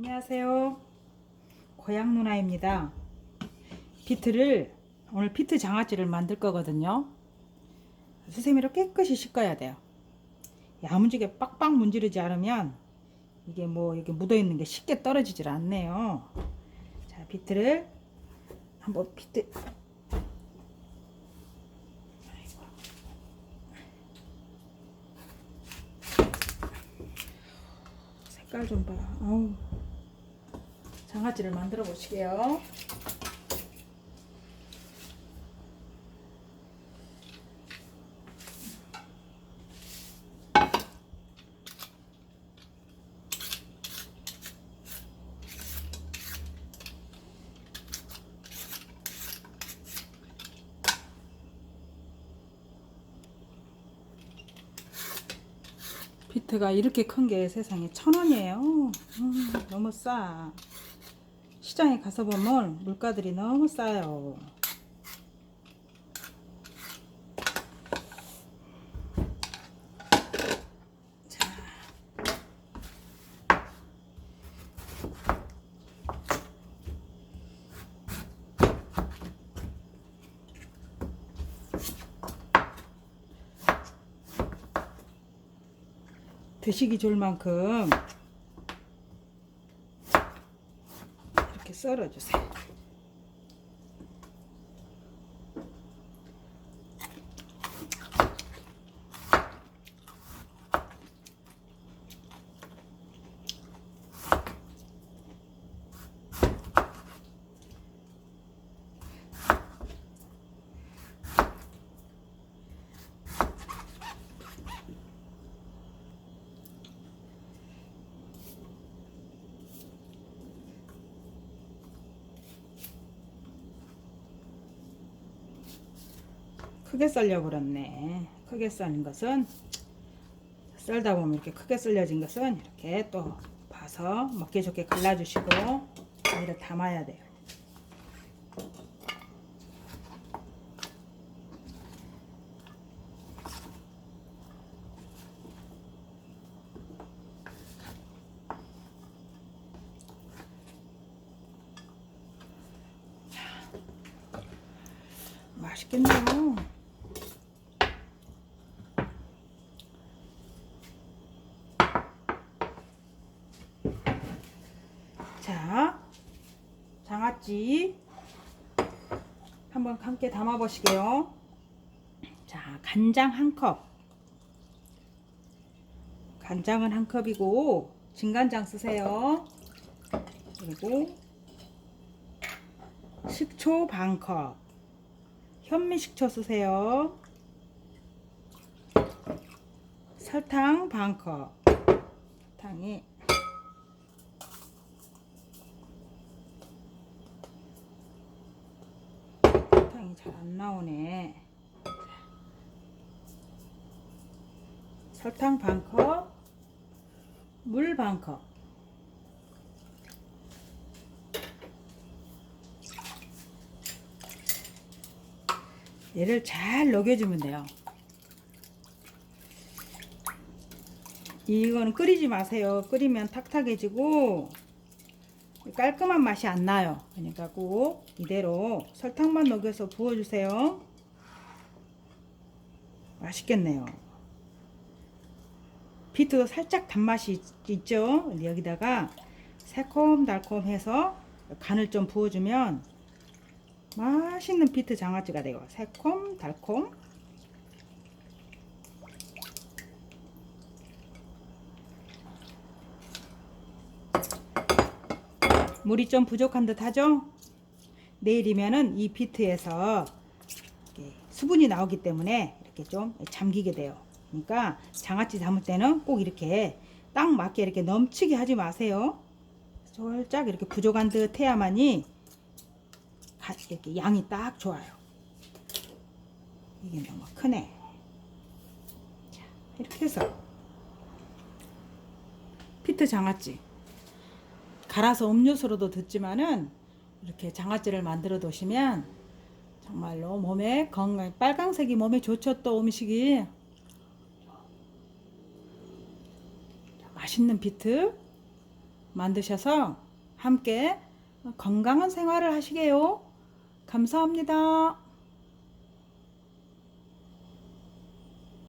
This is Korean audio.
안녕하세요. 고향 누나입니다. 비트를 오늘 비트 장아찌를 만들 거거든요. 수세미로 깨끗이 씻어야 돼요. 야무지게 빡빡 문지르지 않으면 이게 뭐 이게 묻어 있는 게 쉽게 떨어지질 않네요. 자, 비트를 한번 비트. 색깔 좀 봐. 아우. 장아찌를 만들어 보시게요. 비트가 이렇게 큰 게 세상에 천 원이에요. 음, 너무 싸. 시장에 가서 보면 물가들이 너무 싸요. 자. 드시기 좋을 만큼 이렇게 썰어주세요. 크게 썰려 버렸네. 크게 썰린 것은 썰다 보면 이렇게 크게 썰려진 것은 이렇게 또 봐서 먹기 좋게 갈라주시고 여기다 담아야 돼요. 맛있겠네요. 자, 장아찌 한번 함께 담아 보시게요. 자, 간장 한 컵. 간장은 한 컵이고 진간장 쓰세요. 그리고 식초 반 컵. 현미식초 쓰세요. 설탕 반 컵. 설탕이 설탕이 잘 안 나오네. 설탕 반 컵, 물 반 컵. 얘를 잘 녹여주면 돼요. 이거는 끓이지 마세요. 끓이면 탁탁해지고 깔끔한 맛이 안 나요. 그러니까 꼭 이대로 설탕만 녹여서 부어주세요. 맛있겠네요. 비트도 살짝 단맛이 있- 있죠. 여기다가 새콤달콤해서 간을 좀 부어주면 맛있는 비트 장아찌가 되고 새콤달콤 물이 좀 부족한 듯 하죠? 내일이면은 이 비트에서 수분이 나오기 때문에 이렇게 좀 잠기게 돼요. 그러니까 장아찌 담을 때는 꼭 이렇게 딱 맞게 이렇게 넘치게 하지 마세요. 살짝 이렇게 부족한 듯 해야만이 가- 이렇게 양이 딱 좋아요. 이게 너무 크네. 자, 이렇게 해서 피트 장아찌 갈아서 음료수로도 듣지만은 이렇게 장아찌를 만들어 두시면 정말로 몸에 건강 빨강색이 몸에 좋죠 또 음식이 맛있는 비트 만드셔서 함께 건강한 생활을 하시게요. 감사합니다.